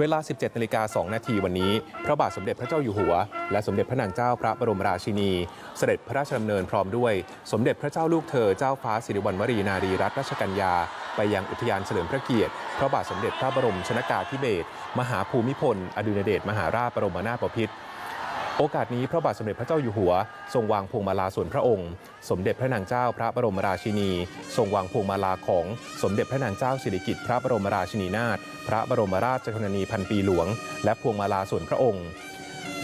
เวลา 17นาฬิกา2นาทีวันนี้ พระบาทสมเด็จพระเจ้าอยู่หัว และสมเด็จพระนางเจ้าพระบรมราชินี เสด็จพระราชดำเนินพร้อมด้วย สมเด็จพระเจ้าลูกเธอเจ้าฟ้าสิริวัณวรีนารีรัตนราชกัญญา ไปยังอุทยานเฉลิมพระเกียรติ พระบาทสมเด็จพระบรมชนากาธิเบศรมหาภูมิพล อดุลยเดชมหาราชบรมนาถบพิตร โอกาสนี้พระบาทสมเด็จพระเจ้าอยู่หัว ทรงวางพวงมาลาส่วนพระองค์ สมเด็จพระนางเจ้าพระบรมราชินี ทรงวางพวงมาลาของสมเด็จพระนางเจ้าสิริกิติ์พระบรมราชินีนาถพระบรมราชชนนีพันปีหลวง และพวงมาลาส่วนพระองค์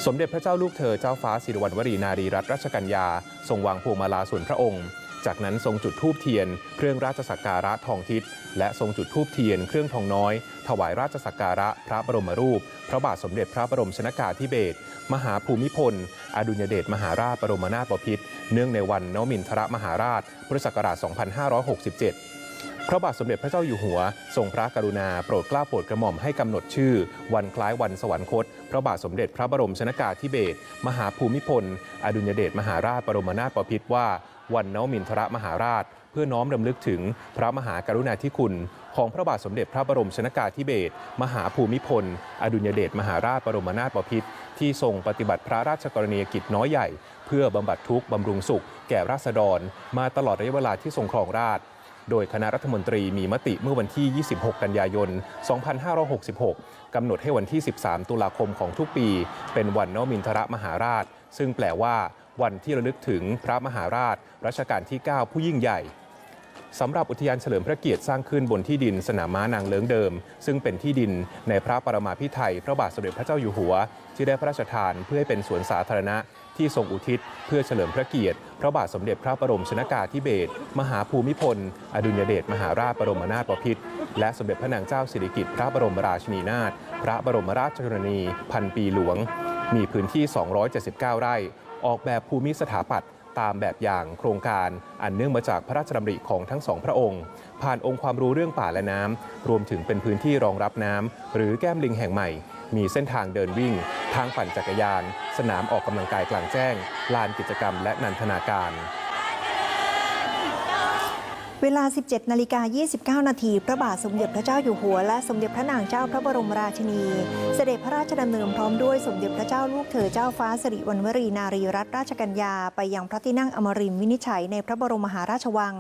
สมเด็จพระเจ้าลูกเธอเจ้าฟ้าสิริวัณวรีนารีรัตนราชกัญญา ทรงวางพวงมาลาส่วนพระองค์ จากนั้นทรงจุดธูปเทียน เครื่องราชสักการะทองทิศและทรงจุดธูปเทียนเครื่องทองน้อย ถวายราชสักการะพระบรมรูป พระบาทสมเด็จพระบรมชนากาธิเบศรมหาภูมิพล อดุลยเดชมหาราชบรมนาถบพิตรเนื่องในวันนมินทรมหาราช พุทธศักราช 2567พระบาทสมเด็จพระเจ้าอยู่หัว ทรงพระกรุณาโปรดเกล้าโปรดกระหม่อมให้กำหนดชื่อ วันคล้ายวันสวรรคต พระบาทสมเด็จพระบรมชนากาธิเบศรมหาภูมิพล อดุลยเดชมหาราชบรมนาถบพิตรว่า วันนวมินทรมหาราช เพื่อน้อมรำลึกถึงพระมหากรุณาธิคุณ ของพระบาทสมเด็จพระบรมชนากาธิเบศรมหาภูมิพล อดุลยเดชมหาราชบรมนาถบพิตรที่ทรงปฏิบัติพระราชกรณียกิจน้อยใหญ่ เพื่อบำบัดทุกข์บำรุงสุข แก่ราษฎร มาตลอดระยะเวลาที่ทรงครองราชโดยคณะรัฐมนตรีมีมติเมื่อวันที่ 26 กันยายน 2566 กำหนดให้วันที่ 13 ตุลาคมของทุกปี เป็นวันนมินทรมหาราช ซึ่งแปลว่า วันที่ระลึกถึงพระมหาราชรัชกาลที่ 9 ผู้ยิ่งใหญ่สำหรับอุทยานเฉลิมพระเกียรติสร้างขึ้นบนที่ดินสนามม้านางเลิ้งเดิม ซึ่งเป็นที่ดินในพระปรมาภิไธยพระบาทสมเด็จพระเจ้าอยู่หัว ที่ได้พระราชทานเพื่อให้เป็นสวนสาธารณะ ที่ทรงอุทิศเพื่อเฉลิมพระเกียรติ พระบาทสมเด็จพระบรมชนากาธิเบศรมหาภูมิพล อดุลยเดชมหาราชบรมนาถบพิตรและสมเด็จพระนางเจ้าสิริกิติ์พระบรมราชินีนาถพระบรมราชชนนี พันปีหลวง มีพื้นที่ 279 ไร่ ออกแบบภูมิสถาปัตย์ตามแบบอย่างโครงการอันเนื่องมาจากพระราชดำริของทั้งสองพระองค์ ผ่านองค์ความรู้เรื่องป่าและน้ำ รวมถึงเป็นพื้นที่รองรับน้ำ หรือแก้มลิงแห่งใหม่ มีเส้นทางเดินวิ่ง ทางปั่นจักรยาน สนามออกกำลังกายกลางแจ้ง ลานกิจกรรมและนันทนาการ เวลา 17 นาฬิกา 29 นาที พระบาทสมเด็จพระเจ้าอยู่หัว และสมเด็จพระนางเจ้าพระบรมราชินี เสด็จพระราชดำเนินพร้อมด้วยสมเด็จพระเจ้าลูกเธอเจ้าฟ้าสิริวัณวรีนารีรัตนราชกัญญา ไปยังพระที่นั่งอมรินทร์วินิจฉัยในพระบรมมหาราชวัง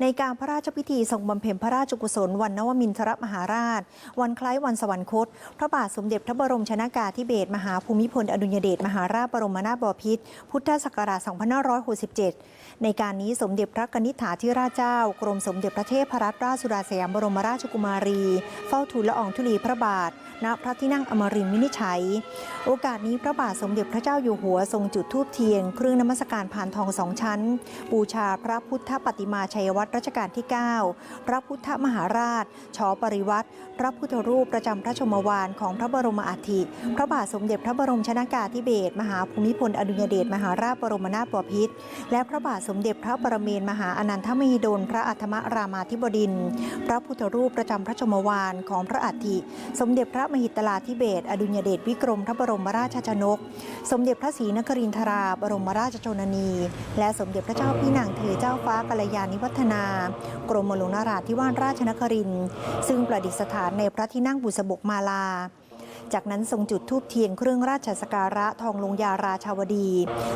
ในการพระราชพิธีทรงบำเพ็ญพระราชกุศลวันนวมินทรมหาราช วันคล้ายวันสวรรคต พระบาทสมเด็จพระบรมชนากาธิเบศมหาภูมิพลอดุลยเดชมหาราชบรมนาถบพิตรพุทธศักราช 2567 ในการนี้สมเด็จพระกนิษฐาธิราชเจ้า กรมสมเด็จพระเทพรัตนราชสุดาสยามบรมราชกุมารี เฝ้าทูลละอองธุลีพระบาท ณ พระที่นั่งอมรินทร์วินิจฉัย โอกาสนี้พระบาทสมเด็จพระเจ้าอยู่หัวทรงจุดธูปเทียนเครื่องนมัสการผ่านทองสองชั้น บูชาพระพุทธปฏิมาชัยวัตรรัชกาลที่ 9 พระพุทธมหาราช ชอปริวัติ พระพุทธรูปประจำพระชมวานของพระบรมอัฐิพระบาทสมเด็จพระบรมชนากาธิเบศรมหาภูมิพลอดุลยเดชมหาราชบรมนาถบพิตรและพระบาทสมเด็จพระปรเมนมหาอนันทมหิดลพระอัฏฐมรามาธิบดินทร์พระพุทธรูปประจำพระชมวานของพระอัฐิ สมเด็จพระมหิตลาธิเบศอดุลยเดชวิกรมพระบรมราชชนก สมเด็จพระศรีนครินทราบรมราชชนนี และสมเด็จพระเจ้าพี่นางเธอเจ้าฟ้ากัลยาณิวัฒนา กรมหลวงนราธิวาสราชนครินทร์ซึ่งประดิษฐานในพระที่นั่งบุษบกมาลา จากนั้นทรงจุดธูปเทียนเครื่องราชสการะทองลงยาราชาวดี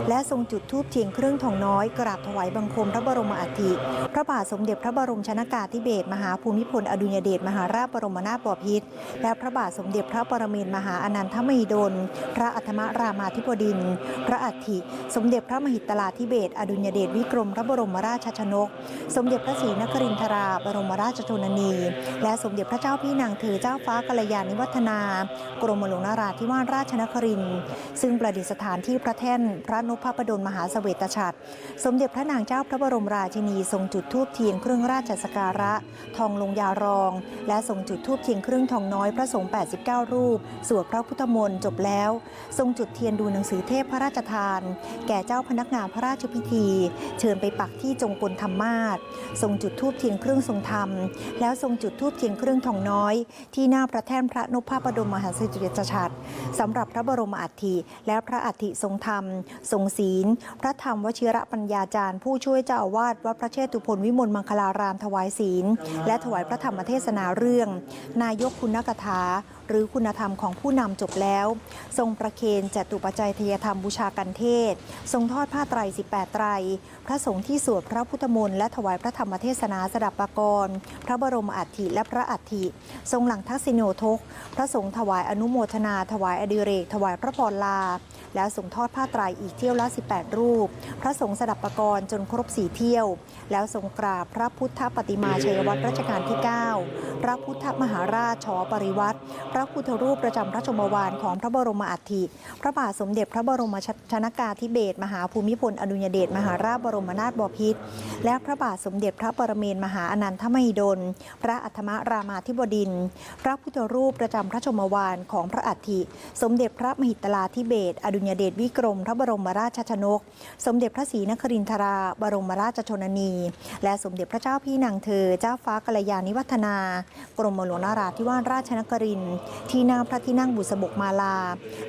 และทรงจุดธูปเทียนเครื่องทองน้อยกราบถวายบังคมพระบรมอัฐิพระบาทสมเด็จพระบรมชนากาธิเบศรมหาภูมิพลอดุลยเดชมหาราชบรมนาถบพิตรและพระบาทสมเด็จพระปรเมนมหาอนันทมหิดล พระอัฏฐมรามาธิบดิน พระอัฐิ สมเด็จพระมหิตลาธิเบศอดุลยเดชวิกรมพระบรมราชชนก สมเด็จพระศรีนครินทราบรมราชชนนี และสมเด็จพระเจ้าพี่นางเธอเจ้าฟ้ากัลยาณิวัฒนากรมหลวงนาราธิวาสราชนครินทร์ซึ่งประดิษฐานที่พระแท่นพระนพพดลมหาเสวตฉัตรสมเด็จพระนางเจ้าพระบรมราชินีทรงจุดธูปเทียนเครื่องราชสการะ ทองลงยารอง และทรงจุดธูปเทียนเครื่องทองน้อยพระสงฆ์89 รูป สวดพระพุทธมนต์จบแล้ว ทรงจุดเทียนดูหนังสือเทพพระราชทาน แก่เจ้าพนักงานพระราชพิธี เชิญไปปักที่จงกลธรรมาศทรงจุดธูปเทียนเครื่องทรงธรรม แล้วทรงจุดธูปเทียนเครื่องทองน้อย ที่หน้าพระแท่นพระนพพดลมหาเสจฉัตรสำหรับพระบรมอัฐิและพระอัฐิทรงธรรม ทรงศีล พระธรรมวชิระปัญญาจารย์ ผู้ช่วยเจ้าอาวาสวัดพระเชตุพนวิมลมังคลารามถวายศีล และถวายพระธรรมเทศนาเรื่อง นายกคุณกถา หรือคุณธรรมของผู้นำจบแล้ว ทรงประเคนจตุปัจจัยทยธรรมบูชากันเทศ ทรงทอดผ้าไตร 18 ไตร พระสงฆ์ที่สวดพระพุทธมนต์และถวายพระธรรมเทศนาสดับปกรณ์พระบรมอัฐิและพระอัฐิ ทรงหลังทักษิโนทก พระสงฆ์ถวายอนุโมทนา ถวายอดิเรก ถวายพระพรลา แล้วทรงทอดผ้าไตรอีกเที่ยวละ 18 รูป พระสงฆ์สดับปกรณ์จนครบสี่เที่ยว แล้วทรงกราบพระพุทธปฏิมาชัยวัตรรัชกาลที่ 9 พระพุทธมหาราชชอปริวัติพระพุทธรูปประจำพระชมวานของพระบรมอัฐิ พระบาทสมเด็จพระบรมชนากาธิเบศรมหาภูมิพลอดุลยเดชมหาราชบรมนาถบพิตรและพระบาทสมเด็จพระปรเมนมหาอนันทมหิดล พระอัฐมรามาธิบดินทรพระพุทธรูปประจำพระชมวานของพระอัฐิ สมเด็จพระมหิตลาธิเบศรอดุลยเดชวิกรม พระบรมราชชนก สมเด็จพระศรีนครินทรา บรมราชชนนี และสมเด็จพระเจ้าพี่นางเธอ เจ้าฟ้ากัลยาณิวัฒนา กรมหลวงนาราธิวาสราชนครินทร์ที่นั่งพระที่นั่งบุษบกมาลา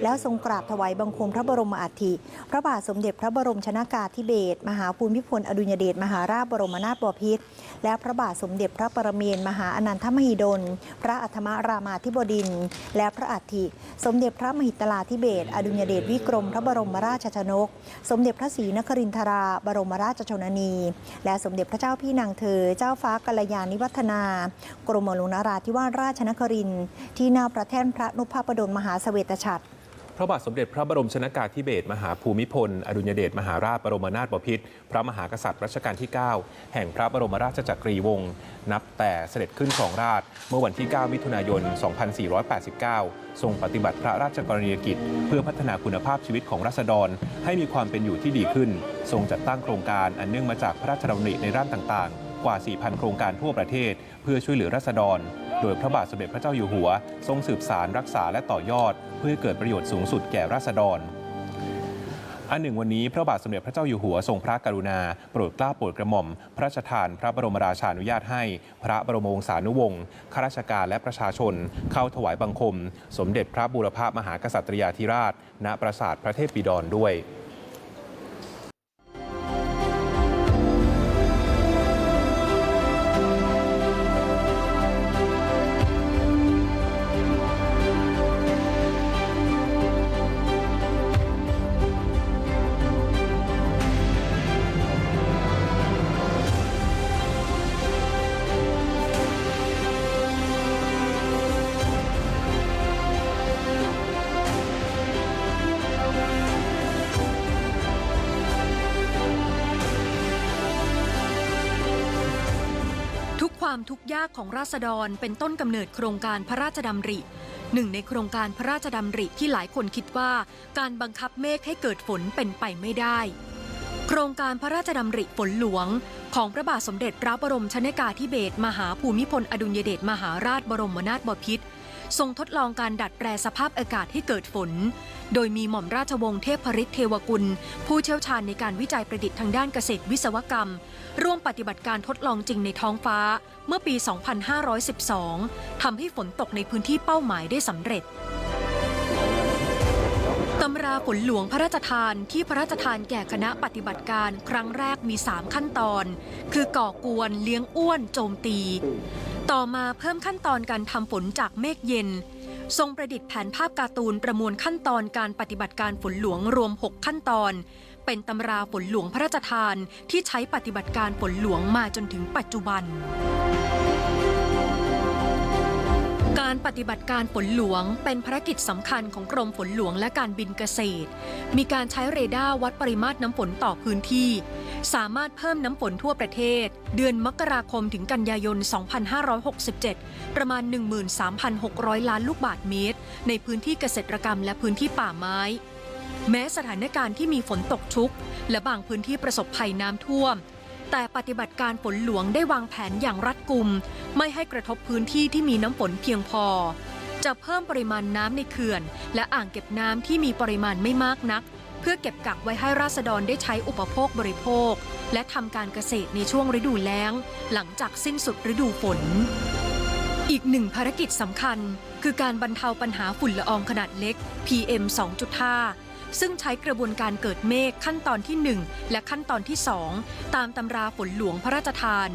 แล้วทรงกราบถวายบังคมพระบรมอัฐิพระบาทสมเด็จพระบรมชนากาธิเบศรมหาภูมิพลอดุลยเดชมหาราชบรมนาถบพิตรและพระบาทสมเด็จพระปรเมนมหาอนันทมหิดล พระอัฐมรามาธิบดิน และพระอัฐิ สมเด็จพระมหิตลาธิเบศรอดุลยเดชวิกรม พระบรมราชชนก สมเด็จพระศรีนครินทรา บรมราชชนนี และสมเด็จพระเจ้าพี่นางเธอ เจ้าฟ้ากัลยาณิวัฒนา กรมหลวงนราธิวาสราชนครินที่น้าประแท่นพระนพพดลมหาเสวตฉัตรพระบาทสมเด็จพระบรมชนากาธิเบศมหาภูมิพล อดุลยเดชมหาราชบรมนาถบพิตรพระมหากษัตริย์รัชกาลที่ 9 แห่งพระบรมราชจักรีวงศ์นับแต่เสด็จขึ้นครองราชเมื่อวันที่ 9 มิถุนายน 2489 ทรงปฏิบัติพระราชกรณียกิจ เพื่อพัฒนาคุณภาพชีวิตของราษฎร ให้มีความเป็นอยู่ที่ดีขึ้น ทรงจัดตั้งโครงการอันเนื่องมาจากพระราชดำริในด้านต่างๆ กว่า 4,000 โครงการทั่วประเทศ เพื่อช่วยเหลือราษฎร โดยพระบาทสมเด็จพระเจ้าอยู่หัว ทรงสืบสารรักษาและต่อยอด เพื่อเกิดประโยชน์สูงสุดแก่ราษฎรอันหนึ่งวันนี้พระบาทสมเด็จพระเจ้าอยู่หัวทรงพระกรุณา โปรดเกล้าโปรดกระหม่อม พระราชทานพระบรมราชานุญาตให้ พระบรมวงศานุวงศ์ข้าราชการและประชาชน เข้าถวายบังคม สมเด็จพระบูรพามหากษัตริยาธิราช ณปราสาทพระเทพปิฎรด้วย ของราษฎรเป็นต้นกำเนิดโครงการพระราชดำริหนึ่งในโครงการพระราชดำริที่หลายคนคิดว่า การบังคับเมฆให้เกิดฝนเป็นไปไม่ได้ โครงการพระราชดำริฝนหลวง ของพระบาทสมเด็จพระบรมชนกาธิเบศรมหาภูมิพลอดุลยเดชมหาราชบรมนาถบพิตร ทรงทดลองการดัดแปลสภาพอากาศให้เกิดฝน โดยมีหม่อมราชวงศ์เทพฤทธิ์เทวกุล ผู้เชี่ยวชาญในการวิจัยประดิษฐ์ทางด้านเกษตรวิศวกรรม ร่วมปฏิบัติการทดลองจริงในท้องฟ้า เมื่อปี 2512 ทำให้ฝนตกในพื้นที่เป้าหมายได้สำเร็จตำราฝนหลวงพระราชทานที่พระราชทานแก่คณะปฏิบัติการครั้งแรกมี 3 ขั้นตอน คือก่อกวน เลี้ยงอ้วน โจมตี ต่อมาเพิ่มขั้นตอนการทำฝนจากเมฆเย็น ทรงประดิษฐ์แผนภาพการ์ตูนประมวลขั้นตอนการปฏิบัติการฝนหลวงรวม 6 ขั้นตอน เป็นตำราฝนหลวงพระราชทานที่ใช้ปฏิบัติการฝนหลวงมาจนถึงปัจจุบัน การปฏิบัติการฝนหลวงเป็นภารกิจสำคัญของกรมฝนหลวงและการบินเกษตร มีการใช้เรดาร์วัดปริมาตรน้ำฝนต่อพื้นที่ สามารถเพิ่มน้ำฝนทั่วประเทศ เดือนมกราคมถึงกันยายน 2567 ประมาณ 13,600 ล้านลูกบาทเมตร ในพื้นที่เกษตรกรรมและพื้นที่ป่าไม้ แม้สถานการณ์ที่มีฝนตกชุก และบางพื้นที่ประสบภัยน้ำท่วม แต่ปฏิบัติการฝนหลวงได้วางแผนอย่างรัดกุม ไม่ให้กระทบพื้นที่ที่มีน้ำฝนเพียงพอ จะเพิ่มปริมาณน้ำในเขื่อน และอ่างเก็บน้ำที่มีปริมาณไม่มากนัก เพื่อเก็บกักไว้ให้ราษฎรได้ใช้อุปโภคบริโภค และทำการเกษตรในช่วงฤดูแล้ง หลังจากสิ้นสุดฤดูฝน อีกหนึ่งภารกิจสำคัญ คือการบรรเทาปัญหาฝุ่นละอองขนาดเล็ก PM 2.5 ซึ่งใช้กระบวนการเกิดเมฆขั้นตอนที่ 1 และขั้นตอนที่ 2 ตามตำราฝนหลวงพระราชทาน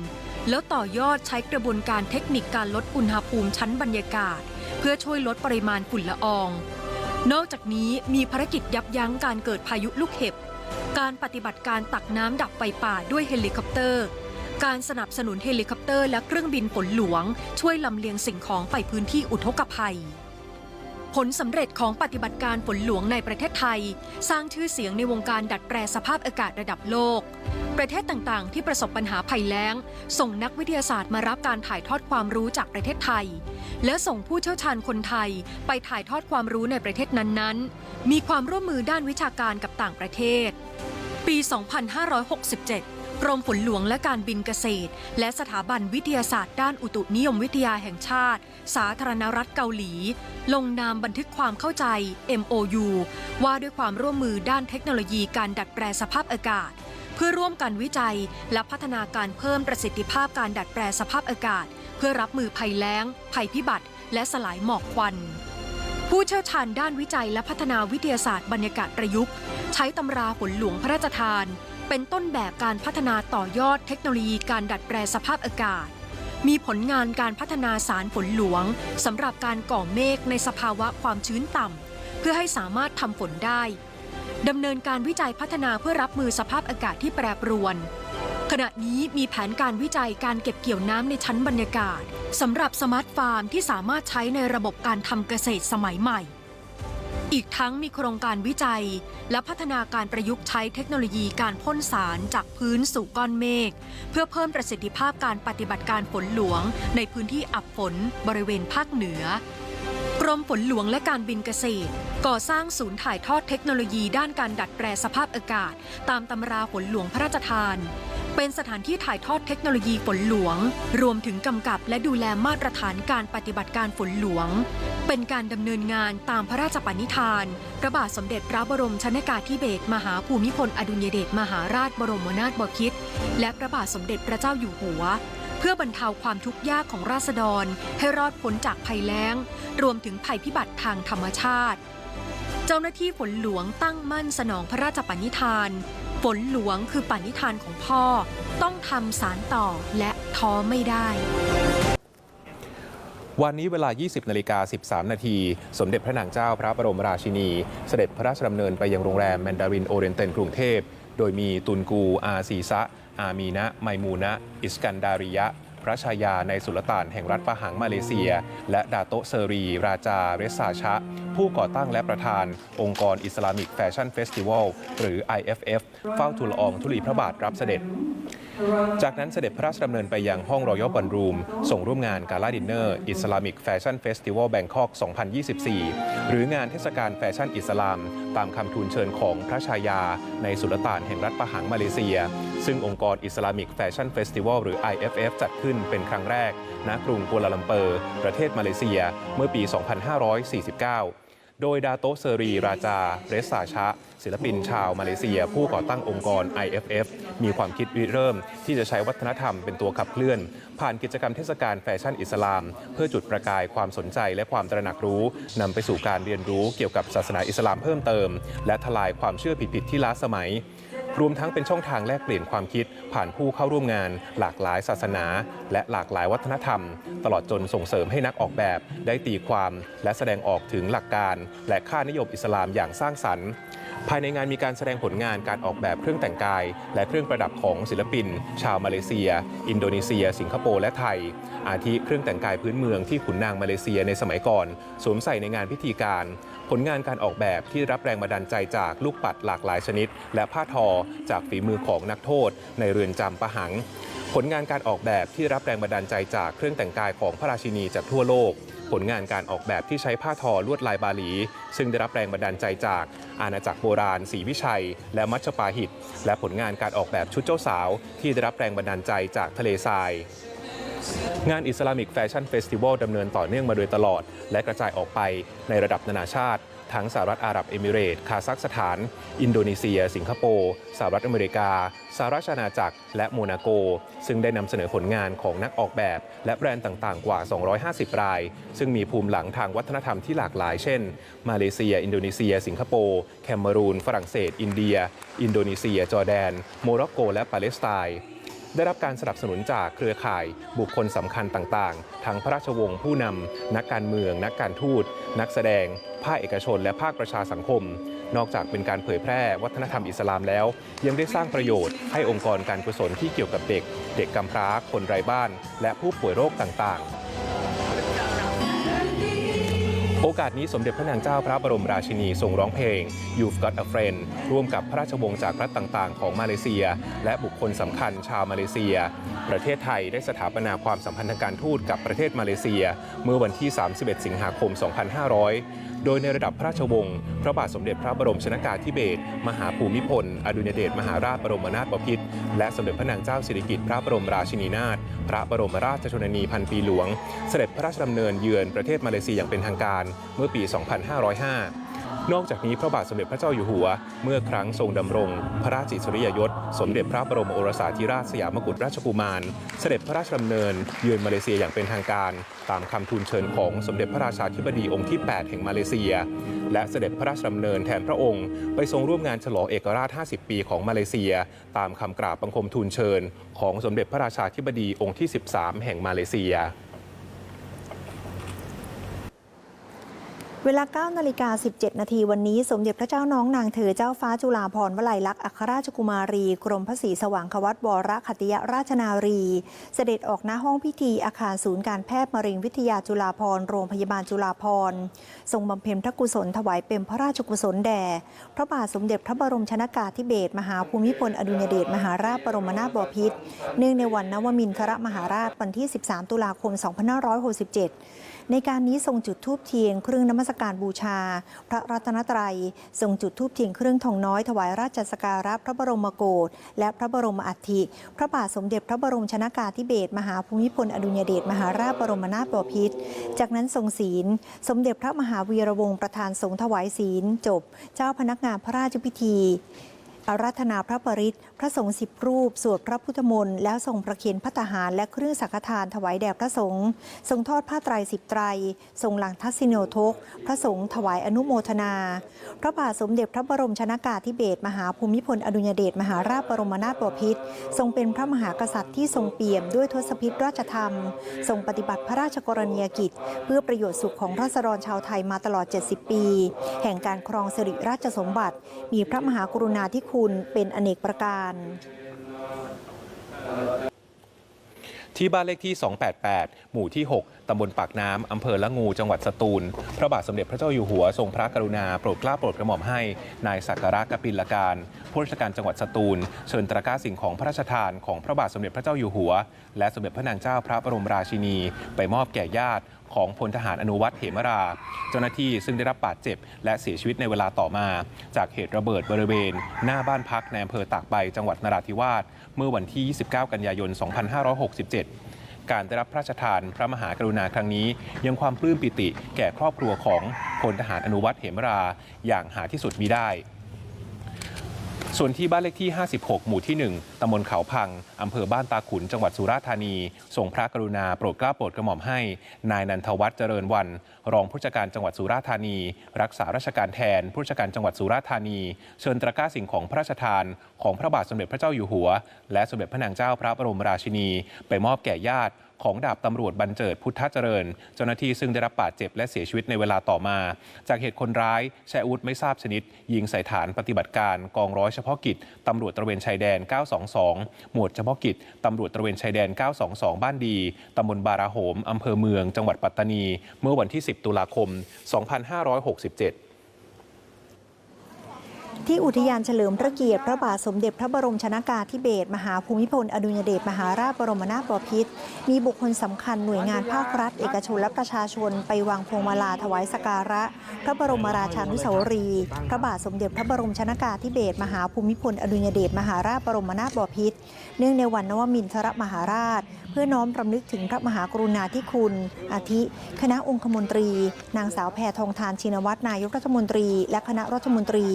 แล้วต่อยอดใช้กระบวนการเทคนิคการลดอุณหภูมิชั้นบรรยากาศ เพื่อช่วยลดปริมาณฝุ่นละออง นอกจากนี้มีภารกิจยับยั้งการเกิดพายุลูกเห็บ การปฏิบัติการตักน้ำดับไฟป่าด้วยเฮลิคอปเตอร์ การสนับสนุนเฮลิคอปเตอร์และเครื่องบินฝนหลวง ช่วยลำเลียงสิ่งของไปพื้นที่อุทกภัย ผลสำเร็จของปฏิบัติการฝนหลวงในประเทศไทย สร้างชื่อเสียงในวงการดัดแปลสภาพอากาศระดับโลก ประเทศต่างๆ ที่ประสบปัญหาภัยแล้ง ส่งนักวิทยาศาสตร์มารับการถ่ายทอดความรู้จากประเทศไทย และส่งผู้เชี่ยวชาญคนไทยไปถ่ายทอดความรู้ในประเทศนั้นๆ มีความร่วมมือด้านวิชาการกับต่างประเทศ ปี 2567 กรมฝนหลวงและการบินเกษตร และสถาบันวิทยาศาสตร์ด้านอุตุนิยมวิทยาแห่งชาติ สาธารณรัฐเกาหลี ลงนามบันทึกความเข้าใจ MOU ว่าด้วยความร่วมมือด้านเทคโนโลยีการดัดแปลสภาพอากาศ เพื่อร่วมกันวิจัย และพัฒนาการเพิ่มประสิทธิภาพการดัดแปลสภาพอากาศ เพื่อรับมือภัยแล้ง ภัยพิบัติ และสลายหมอกควันผู้เชี่ยวชาญด้านวิจัยและพัฒนาวิทยาศาสตร์บรรยากาศประยุกต์ ใช้ตำราฝนหลวงพระราชทาน เป็นต้นแบบการพัฒนาต่อยอดเทคโนโลยีการดัดแปลสภาพอากาศ มีผลงานการพัฒนาสารฝนหลวงสำหรับการก่อเมฆในสภาวะความชื้นต่ำ เพื่อให้สามารถทำฝนได้ดำเนินการวิจัยพัฒนาเพื่อรับมือสภาพอากาศที่แปรปรวน ขณะนี้มีแผนการวิจัยการเก็บเกี่ยวน้ำในชั้นบรรยากาศสำหรับสมาร์ทฟาร์มที่สามารถใช้ในระบบการทำเกษตรสมัยใหม่ อีกทั้งมีโครงการวิจัย และพัฒนาการประยุกต์ใช้เทคโนโลยีการพ่นสารจากพื้นสู่ก้อนเมฆ เพื่อเพิ่มประสิทธิภาพการปฏิบัติการฝนหลวง ในพื้นที่อับฝนบริเวณภาคเหนือกรมฝนหลวงและการบินเกษตร ก่อสร้างศูนย์ถ่ายทอดเทคโนโลยีด้านการดัดแปลสภาพอากาศ ตามตำราฝนหลวงพระราชทาน เป็นสถานที่ถ่ายทอดเทคโนโลยีฝนหลวง รวมถึงกำกับและดูแลมาตรฐานการปฏิบัติการฝนหลวง เป็นการดำเนินงานตามพระราชปณิธาน พระบาทสมเด็จพระบรมชนกาธิเบศรมหาภูมิพลอดุลยเดชมหาราชบรมนาถบพิตรและพระบาทสมเด็จพระเจ้าอยู่หัวเพื่อบรรเทาความทุกข์ยากของราษฎร ให้รอดพ้นจากภัยแล้ง รวมถึงภัยพิบัติทางธรรมชาติ เจ้าหน้าที่ฝนหลวงตั้งมั่นสนองพระราชปณิธาน ฝนหลวงคือปณิธานของพ่อ ต้องทำสารต่อและท้อไม่ได้วันนี้เวลา 20 นาฬิกา 13 นาที สมเด็จพระนางเจ้าพระบรมราชินี เสด็จพระราชดำเนินไปยังโรงแรมแมนดารินโอเรนเตนกรุงเทพ โดยมีตุนกู อาซีซะ อามีนะ ไมมูนะ อิสกันดาริยะ พระชายาในสุลต่านแห่งรัฐปะหังมาเลเซีย และดาโตเซรี ราจาเรสซาชะ ผู้ก่อตั้งและประธาน องค์กรอิสลามิกแฟชั่นเฟสติวัลหรือ IFF เฝ้าทูลอองธุลีพระบาทรับเสด็จจากนั้นเสด็จพระราชดำเนินไปยังห้องรอยัลบอลรูม ส่งร่วมงานกาลาดินเนอร์อิสลามิกแฟชั่นเฟสติวัลแบงคอก 2024 หรืองานเทศกาลแฟชั่นอิสลาม ตามคำทูลเชิญของพระชายา ในสุลต่านแห่งรัฐปะหังมาเลเซีย ซึ่งองค์กรอิสลามิกแฟชั่นเฟสติวัลหรือ IFF จัดขึ้นเป็นครั้งแรก ณ กรุงกัวลาลัมเปอร์ ประเทศมาเลเซีย เมื่อปี 2549 โดยดาโตเซรีราจา เรสซาชะ ศิลปินชาวมาเลเซีย ผู้ก่อตั้งองค์กร IFF มีความคิดริเริ่ม ที่จะใช้วัฒนธรรมเป็นตัวขับเคลื่อน ผ่านกิจกรรมเทศกาลแฟชั่นอิสลาม เพื่อจุดประกายความสนใจและความตระหนักรู้นำไปสู่การเรียนรู้เกี่ยวกับศาสนาอิสลามเพิ่มเติม และทลายความเชื่อผิดๆที่ล้าสมัย รวมทั้งเป็นช่องทางแลกเปลี่ยนความคิด ผ่านผู้เข้าร่วมงาน หลากหลายศาสนา และหลากหลายวัฒนธรรม ตลอดจนส่งเสริมให้นักออกแบบ ได้ตีความ และแสดงออกถึงหลักการ และค่านิยมอิสลามอย่างสร้างสรรค์ภายในงานมีการแสดงผลงานการออกแบบเครื่องแต่งกาย และเครื่องประดับของศิลปิน ชาวมาเลเซีย อินโดนีเซีย สิงคโปร์และไทย อาทิเครื่องแต่งกายพื้นเมืองที่ขุนนางมาเลเซียในสมัยก่อน สวมใส่ในงานพิธีการ ผลงานการออกแบบที่รับแรงบันดาลใจจากลูกปัดหลากหลายชนิด และผ้าทอจากฝีมือของนักโทษ ในเรือนจำปะหัง ผลงานการออกแบบที่รับแรงบันดาลใจจากเครื่องแต่งกายของพระราชินีจากทั่วโลก ผลงานการออกแบบที่ใช้ผ้าทอลวดลายบาหลี ซึ่งได้รับแรงบันดาลใจจากอาณาจักรโบราณศรีวิชัย และมัชปาหิต และผลงานการออกแบบชุดเจ้าสาว ที่ได้รับแรงบันดาลใจจากทะเลทราย งานอิสลามิกแฟชั่นเฟสติวัลดำเนินต่อเนื่องมาโดยตลอด และกระจายออกไปในระดับนานาชาติ ทั้งสหรัฐอาหรับเอมิเรตส์คาซัคสถาน อินโดนีเซีย สิงคโปร์สหรัฐอเมริกาสหราชอาณาจักร และโมนาโก ซึ่งได้นำเสนอผลงานของนักออกแบบ และแบรนด์ต่างๆ กว่า 250 ราย ซึ่งมีภูมิหลังทางวัฒนธรรมที่หลากหลาย เช่น มาเลเซีย อินโดนีเซีย สิงคโปร์แคมเมรูน ฝรั่งเศส อินเดีย อินโดนีเซีย จอร์แดน โมร็อกโก และปาเลสไตน์ ได้รับการสนับสนุนจากเครือข่าย บุคคลสำคัญต่างๆ ทั้งพระราชวงศ์ผู้นำนักการเมือง นักการทูต นักแสดง ภาคเอกชน และภาคประชาสังคม นอกจากเป็นการเผยแพร่วัฒนธรรมอิสลามแล้ว ยังได้สร้างประโยชน์ให้องค์กรการกุศลที่เกี่ยวกับเด็ก เด็กกำพร้าคนไร้บ้าน และผู้ป่วยโรคต่างๆ โอกาสนี้สมเด็จพระนางเจ้าพระบรมราชินีทรงร้องเพลง You've Got a Friend ร่วมกับพระราชวงศ์จากรัฐต่างๆ ของมาเลเซีย และบุคคลสำคัญชาวมาเลเซีย ประเทศไทยได้สถาปนาความสัมพันธ์ทางการทูตกับประเทศมาเลเซีย เมื่อวันที่ 31 สิงหาคม 2500 โดยในระดับพระราชวงศ์พระบาทสมเด็จพระบรมชนากาธิเบศรมหาภูมิพล อดุญเดชมหาราชบรมนาถบพิตรและสมเด็จพระนางเจ้าสิริกิติ์พระบรมราชินีนาถพระบรมราชชนนีพันปีหลวง เสด็จพระราชดำเนินเยือนประเทศมาเลเซียอย่างเป็นทางการเมื่อปี 2505 นอกจากนี้พระบาทสมเด็จพระเจ้าอยู่หัว เมื่อครั้งทรงดำรง พระราชอิสริยยศ สมเด็จพระบรมโอรสาธิราชสยามกุฎราชกุมาร เสด็จพระราชดำเนิน เยือนมาเลเซียอย่างเป็นทางการ ตามคำทูลเชิญของสมเด็จพระราชาธิบดีองค์ที่ 8 แห่งมาเลเซีย และเสด็จพระราชดำเนินแทนพระองค์ ไปทรงร่วมงานฉลองเอกราช 50 ปีของมาเลเซีย ตามคำกราบบังคมทูลเชิญ ของสมเด็จพระราชาธิบดีองค์ที่ 13 แห่งมาเลเซีย เวลา9นาฬิกา 17 นาทีวันนี้ สมเด็จพระเจ้าน้องนางเธอเจ้าฟ้าจุฬาภรณ์วลัยลักษณ์อัครราชกุมารี กรมพระศรีสว่างควัตวรคติยราชนารี เสด็จออกหน้าห้องพิธีอาคารศูนย์การแพทย์มะเร็งวิทยาจุฬาภรณ์โรงพยาบาลจุฬาภรณ์ทรงบำเพ็ญพระกุศลถวายเป็นพระราชกุศลแด่ พระบาทสมเด็จพระบรมชนากาธิเบศรมหาภูมิพลอดุลยเดชมหาราชบรมนาถบพิตรเนื่องในวันนวมินทรมหาราชวันที่ 13 ตุลาคม 2567 ในการนี้ทรงจุดธูปเทียนเครื่องนมัสการบูชา พระรัตนตรัยทรงจุดธูปเทียนเครื่องทองน้อยถวายราชสการะพระบรมโกศและพระบรมอัฐิพระบาทสมเด็จพระบรมชนากาธิเบศรมหาภูมิพลอดุลยเดชมหาราชบรมนาถบพิตรจากนั้นทรงศีล สมเด็จพระมหาวีระวงศ์ประธานสงฆ์ถวายศีลจบ เจ้าพนักงานพระราชพิธี อารัธนาพระปริตพระสงฆ์สิบรูป สวดพระพุทธมนต์แล้วทรงประเคนพระตหารและเครื่องสังฆทานถวายแด่พระสงฆ์ทรงทอดผ้าไตรสิบไตร ทรงหลังทัศนโนทก พระสงฆ์ถวายอนุโมทนา พระบาทสมเด็จพระบรมชนากาธิเบศมหาภูมิพลอดุลยเดชมหาราชบรมนาถบพิตรทรงเป็นพระมหากษัตริย์ที่ทรงเปี่ยมด้วยทศพิธราชธรรม ทรงปฏิบัติพระราชกรณียกิจ เพื่อประโยชน์สุขของราษฎรชาวไทยมาตลอด 70 ปี แห่งการครองสิริราชสมบัติ มีพระมหากรุณาธิคุณเป็นอเนกประการที่บ้านเลขที่ 288 หมู่ที่ 6 ตำบลปากน้ำ อำเภอละงู จังหวัดสตูล พระบาทสมเด็จพระเจ้าอยู่หัว ทรงพระกรุณา โปรดเกล้าโปรดกระหม่อมให้ นายสักการะกปิลการผู้ราชการจังหวัดสตูล เชิญตะก้าสิ่งของพระราชทานของพระบาทสมเด็จพระเจ้าอยู่หัว และสมเด็จพระนางเจ้าพระบรมราชินี ไปมอบแก่ญาติ ของพลทหารอนุวัฒน์เหมรา เจ้าหน้าที่ซึ่งได้รับบาดเจ็บ และเสียชีวิตในเวลาต่อมา จากเหตุระเบิดบริเวณ หน้าบ้านพักในอำเภอตากใบจังหวัดนราธิวาสเมื่อวันที่ 29 กันยายน 2567การได้รับพระราชทานพระมหากรุณาครั้งนี้ ยังความปลื้มปิติแก่ครอบครัวของพลทหารอนุวัฒน์เหมรา อย่างหาที่สุดมิได้ ส่วนที่บ้านเลขที่ 56 หมู่ที่ 1 ตำบลเขาพัง อำเภอบ้านตาขุน จังหวัดสุราษฎร์ธานีทรงพระกรุณาโปรดเกล้าโปรดกระหม่อมให้ นายนันทวัฒน์เจริญวัน รองผู้จัดการจังหวัดสุราษฎร์ธานี รักษาราชการแทน ผู้จัดการจังหวัดสุราษฎร์ธานี เชิญตะกร้าสิ่งของพระราชทาน ของพระบาทสมเด็จพระเจ้าอยู่หัว และสมเด็จพระนางเจ้าพระบรมราชินี ไปมอบแก่ญาติ ของดาบตำรวจบรรเจิดพุทธเจริญ เจ้าหน้าที่ซึ่งได้รับบาดเจ็บและเสียชีวิตในเวลาต่อมา จากเหตุคนร้ายใช้อาวุธไม่ทราบชนิด ยิงใส่ฐานปฏิบัติการกองร้อยเฉพาะกิจตำรวจตระเวนชายแดน 922 หมวดเฉพาะกิจตำรวจตระเวนชายแดน 922 บ้านดีตำบลบาราโหมอำเภอเมือง จังหวัดปัตตานี เมื่อวันที่ 10 ตุลาคม 2567 ที่อุทยานเฉลิมพระเกียรติพระบาทสมเด็จพระบรมชนากาธิเบศรมหาภูมิพล อดุลยเดชมหาราชบรมนาถบพิตรมีบุคคลสำคัญหน่วยงานภาครัฐ เอกชนและประชาชนไปวางพวงมาลาถวายสกการะ พระบรมราชานุสาวรีย์พระบาทสมเด็จพระบรมชนากาธิเบศรมหาภูมิพล อดุลยเดชมหาราชบรมนาถบพิตรเนื่องในวันนวมินทรมหาราช เพื่อน้อมรำลึกถึงพระมหากรุณาธิคุณ อาทิ คณะองคมนตรี นางสาวแพทองทานชินวัตรนายกรัฐมนตรี และคณะรัฐมนตรี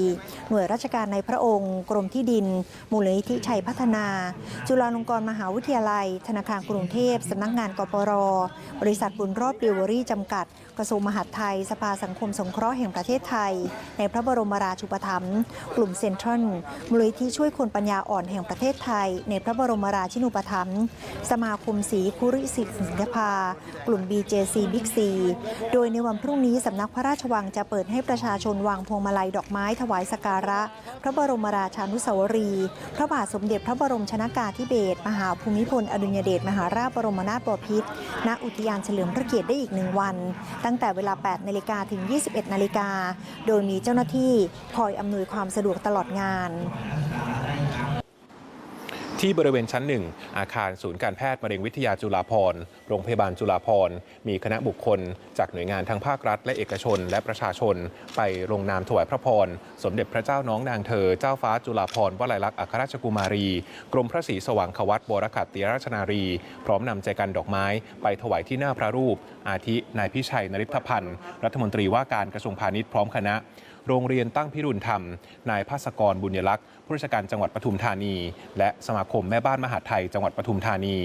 หน่วยราชการในพระองค์ กรมที่ดิน มูลนิธิชัยพัฒนา จุฬาลงกรณ์มหาวิทยาลัย ธนาคารกรุงเทพสำนักงานกปร บริษัทบุญรอดบิวเวอรี่จำกัด กระทรวงมหาดไทย สภาสังคมสงเคราะห์แห่งประเทศไทย ในพระบรมราชูปถัมภ์กลุ่มเซ็นทรัลมูลนิธิช่วยคนปัญญาอ่อนแห่งประเทศไทย ในพระบรมราชินูปถัมภ์สมาคมสีคุริสิทธิ์สินภากลุ่ม BJC Big C โดยในวันพรุ่งนี้สำนักพระราชวังจะเปิดให้ประชาชนวางพวงมาลัยดอกไม้ถวายสักการะ พระบรมราชานุสาวรีย์พระบาทสมเด็จพระบรมชนากาธิเบศรมหาภูมิพลอดุลยเดชมหาราชบรมนาถบพิตรณอุทยานเฉลิมพระเกียรติได้อีกหนึ่งวันตั้งแต่เวลา 8 นาฬิกาถึง 21 นาฬิกา โดยมีเจ้าหน้าที่คอยอำนวยความสะดวกตลอดงาน ที่บริเวณชั้นหนึ่งอาคารศูนย์การแพทย์มะเร็งวิทยาจุฬาภรณ์โรงพยาบาลจุฬาภรณ์มีคณะบุคคล จากหน่วยงานทางภาครัฐ และเอกชน และประชาชน ไปลงนามถวายพระพร สมเด็จพระเจ้าน้องนางเธอ เจ้าฟ้าจุฬาภรณ์วลัยลักษณ์อัครราชกุมารี กรมพระศรีสว่างควัตบรคัตติยราชนารี พร้อมนำใจกันดอกไม้ ไปถวายที่หน้าพระรูป อาทินายพิชัยนริพพันธ์รัฐมนตรีว่าการกระทรวงพาณิชย์พร้อมคณะ โรงเรียนตั้งพิรุณธรรม นายภาสกรบุญยลักษณ์ผู้ราชการจังหวัดปทุมธานี และสมาคมแม่บ้านมหาดไทยจังหวัดปทุมธานี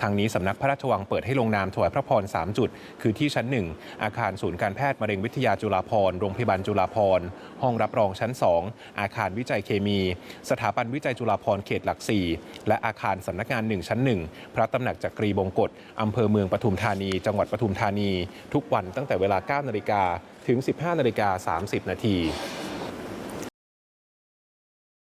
ทางนี้สำนักพระราชวังเปิดให้ลงนามถวายพระพร 3 จุด คือที่ชั้น 1 อาคารศูนย์การแพทย์มะเร็งวิทยาจุฬาภรณ์โรงพยาบาลจุฬาภรณ์ห้องรับรองชั้น 2 อาคารวิจัยเคมี สถาบันวิจัยจุฬาภรณ์เขตหลัก 4 และอาคารสำนักงาน 1 ชั้น 1 พระตำหนักจักรีบงกฎอำเภอเมืองปทุมธานี จังหวัดปทุมธานี ทุกวันตั้งแต่เวลา 9 นาฬิกา ถึง 15นาฬิกา30 นาที